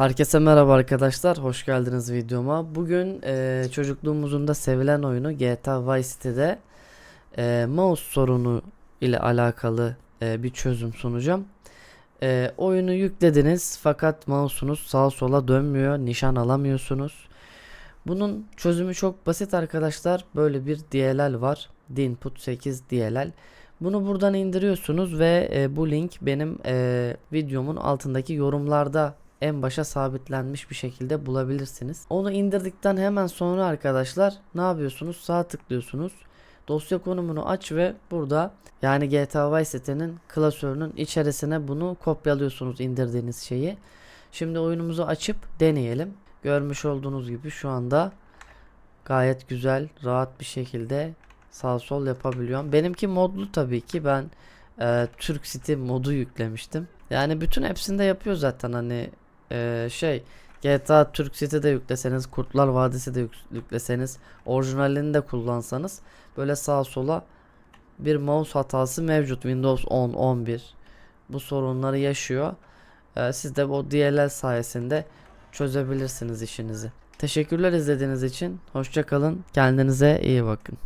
Herkese merhaba arkadaşlar, hoş geldiniz videoma. Bugün e, çocukluğumuzun da sevilen oyunu GTA Vice City'de e, mouse sorunu ile alakalı e, bir çözüm sunacağım. E, oyunu yüklediniz fakat mouse'unuz sağa sola dönmüyor, nişan alamıyorsunuz. Bunun çözümü çok basit arkadaşlar. Böyle bir DLL var. Dinput 8 DLL. Bunu buradan indiriyorsunuz ve e, bu link benim e, videomun altındaki yorumlarda en başa sabitlenmiş bir şekilde bulabilirsiniz. Onu indirdikten hemen sonra arkadaşlar ne yapıyorsunuz? Sağ tıklıyorsunuz. Dosya konumunu aç ve burada yani GTA Vice City'nin klasörünün içerisine bunu kopyalıyorsunuz indirdiğiniz şeyi. Şimdi oyunumuzu açıp deneyelim. Görmüş olduğunuz gibi şu anda gayet güzel, rahat bir şekilde sağ sol yapabiliyorum. Benimki modlu tabii ki. Ben e, Türk City modu yüklemiştim. Yani bütün hepsinde yapıyor zaten hani e, şey GTA Türk City'de yükleseniz, Kurtlar Vadisi de yük- yükleseniz, orijinalini de kullansanız böyle sağa sola bir mouse hatası mevcut. Windows 10, 11 bu sorunları yaşıyor. E, siz de bu DLL sayesinde çözebilirsiniz işinizi. Teşekkürler izlediğiniz için. Hoşça kalın. Kendinize iyi bakın.